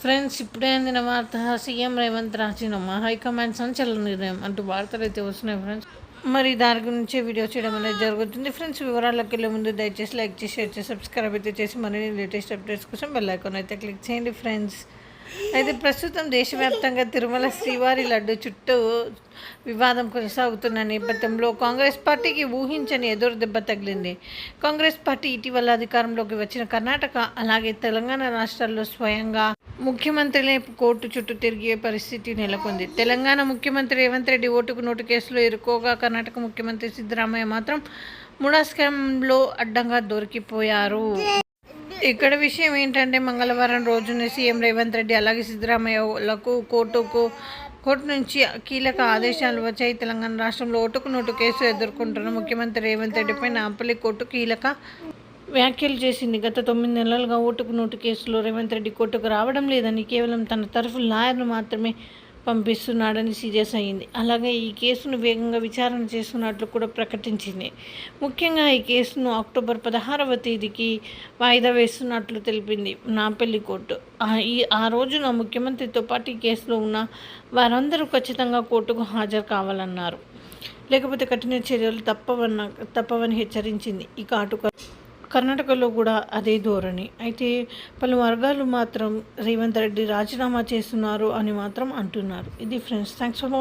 Friends ఇప్పుడే అందిన వార్త సీఎం రేవంత్ రాజీనామా హైకమాండ్ సంచలన నిర్ణయం అంటూ వార్తలు అయితే వస్తున్నాయి ఫ్రెండ్స్. మరి దాని గురించి వీడియో చేయడం అనేది జరుగుతుంది. ఫ్రెండ్స్ వివరాల్లోకి వెళ్ళే ముందు దయచేసి లైక్ చేసి షేర్ చేసి సబ్స్క్రైబ్ అయితే చేసి మరిన్ని లేటెస్ట్ అప్డేట్స్ కోసం బెల్ ఐకాన్ అయితే క్లిక్ చేయండి ఫ్రెండ్స్. అయితే ప్రస్తుతం దేశవ్యాప్తంగా తిరుమల శ్రీవారి లడ్డు చుట్టూ వివాదం కొనసాగుతున్న నేపథ్యంలో కాంగ్రెస్ పార్టీకి ఊహించని ఎదురు దెబ్బ తగిలింది. కాంగ్రెస్ పార్టీ ఇటీవల అధికారంలోకి వచ్చిన కర్ణాటక అలాగే తెలంగాణ రాష్ట్రాల్లో స్వయంగా ముఖ్యమంత్రినే కోర్టు చుట్టూ తిరిగే పరిస్థితి నెలకొంది. తెలంగాణ ముఖ్యమంత్రి రేవంత్ రెడ్డి ఓటుకు నోటు కేసులో ఇరుకోగా కర్ణాటక ముఖ్యమంత్రి సిద్ధరామయ్య మాత్రం ముడా స్కామ్లో అడ్డంగా దొరికిపోయారు. ఇక్కడ విషయం ఏంటంటే మంగళవారం రోజున సీఎం రేవంత్ రెడ్డి అలాగే సిద్ధరామయ్యలకు కోర్టుకు కోర్టు నుంచి కీలక ఆదేశాలు వచ్చాయి. తెలంగాణ రాష్ట్రంలో ఓటుకు నోటు కేసు ఎదుర్కొంటున్న ముఖ్యమంత్రి రేవంత్ రెడ్డిపై నాంపల్లి కోర్టు కీలక వ్యాఖ్యలు చేసింది. గత తొమ్మిది నెలలుగా ఓటుకు నోటు కేసులో రేవంత్ రెడ్డి కోర్టుకు రావడం లేదని కేవలం తన తరఫు లాయర్ను మాత్రమే పంపిస్తున్నాడని సీరియస్ అయింది అలాగే ఈ కేసును వేగంగా విచారణ చేస్తున్నట్లు కూడా ప్రకటించింది. ముఖ్యంగా ఈ కేసును అక్టోబర్ పదహారవ తేదీకి వాయిదా వేస్తున్నట్లు తెలిపింది నాంపల్లి కోర్టు. ఈ ఆ రోజున ముఖ్యమంత్రితో పాటు ఈ కేసులో ఉన్న వారందరూ ఖచ్చితంగా కోర్టుకు హాజరు కావాలన్నారు. లేకపోతే కఠిన చర్యలు తప్పవన్న తప్పవని హెచ్చరించింది. ఈ కాటు కర్ణాటకలో కూడా అదే ధోరణి. అయితే పలు వర్గాలు మాత్రం రేవంత్ రెడ్డి రాజీనామా చేస్తున్నారు అని మాత్రం అంటున్నారు. ఇది ఫ్రెండ్స్ థ్యాంక్స్ ఫర్